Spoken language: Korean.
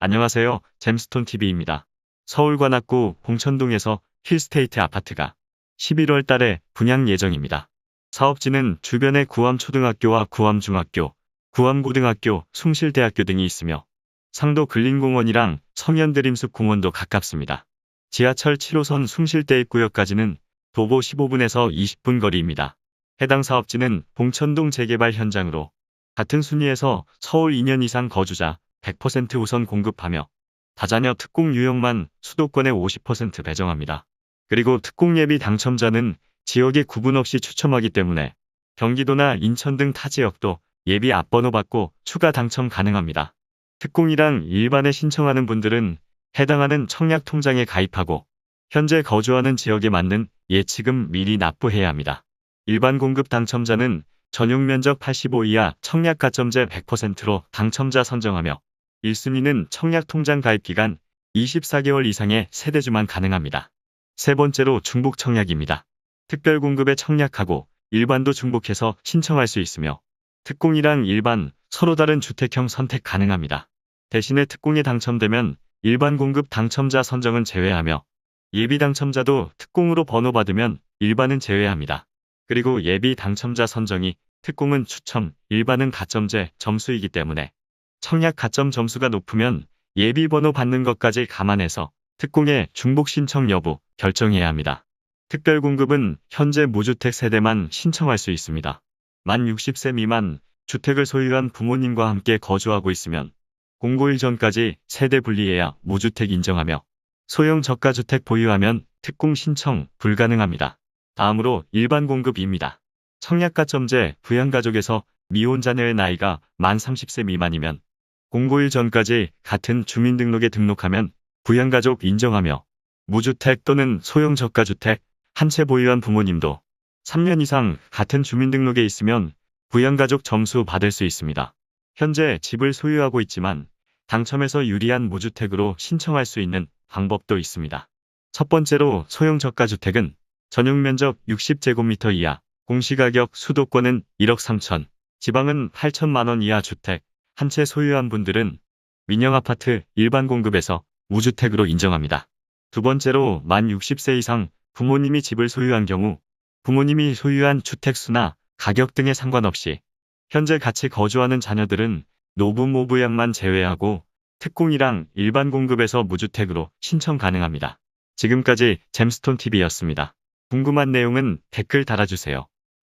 안녕하세요. 잼스톤 TV입니다. 서울 관악구 봉천동에서 힐스테이트 아파트가 11월 달에 분양 예정입니다. 사업지는 주변에 구암초등학교와 구암중학교, 구암고등학교, 숭실대학교 등이 있으며 상도 근린공원이랑 성현드림숲 공원도 가깝습니다. 지하철 7호선 숭실대 입구역까지는 도보 15분에서 20분 거리입니다. 해당 사업지는 봉천동 재개발 현장으로 같은 순위에서 서울 2년 이상 거주자 100% 우선 공급하며 다자녀 특공 유형만 수도권에 50% 배정합니다. 그리고 특공 예비 당첨자는 지역에 구분 없이 추첨하기 때문에 경기도나 인천 등 타 지역도 예비 앞번호 받고 추가 당첨 가능합니다. 특공이랑 일반에 신청하는 분들은 해당하는 청약 통장에 가입하고 현재 거주하는 지역에 맞는 예치금 미리 납부해야 합니다. 일반 공급 당첨자는 전용 면적 85 이하 청약 가점제 100%로 당첨자 선정하며 1순위는 청약 통장 가입 기간 24개월 이상의 세대주만 가능합니다. 세 번째로 중복 청약입니다. 특별 공급에 청약하고 일반도 중복해서 신청할 수 있으며 특공이랑 일반 서로 다른 주택형 선택 가능합니다. 대신에 특공에 당첨되면 일반 공급 당첨자 선정은 제외하며 예비 당첨자도 특공으로 번호 받으면 일반은 제외합니다. 그리고 예비 당첨자 선정이 특공은 추첨, 일반은 가점제 점수이기 때문에 청약 가점 점수가 높으면 예비 번호 받는 것까지 감안해서 특공의 중복 신청 여부 결정해야 합니다. 특별 공급은 현재 무주택 세대만 신청할 수 있습니다. 만 60세 미만 주택을 소유한 부모님과 함께 거주하고 있으면 공고1 전까지 세대 분리해야 무주택 인정하며 소형 저가주택 보유하면 특공 신청 불가능합니다. 다음으로 일반 공급입니다. 청약가점제 부양가족에서 미혼자녀의 나이가 만 30세 미만이면 공고1 전까지 같은 주민등록에 등록하면 부양가족 인정하며 무주택 또는 소형 저가주택 한 채 보유한 부모님도 3년 이상 같은 주민등록에 있으면 부양가족 점수 받을 수 있습니다. 현재 집을 소유하고 있지만 당첨에서 유리한 무주택으로 신청할 수 있는 방법도 있습니다. 첫 번째로 소형 저가주택은 전용 면적 60제곱미터 이하, 공시가격 수도권은 1억 3천, 지방은 8천만 원 이하 주택, 한 채 소유한 분들은 민영아파트 일반 공급에서 무주택으로 인정합니다. 두 번째로 만 60세 이상 부모님이 집을 소유한 경우 부모님이 소유한 주택수나 가격 등에 상관없이 현재 같이 거주하는 자녀들은 노부모부양만 제외하고 특공이랑 일반 공급에서 무주택으로 신청 가능합니다. 지금까지 잼스톤 TV였습니다. 궁금한 내용은 댓글 달아주세요.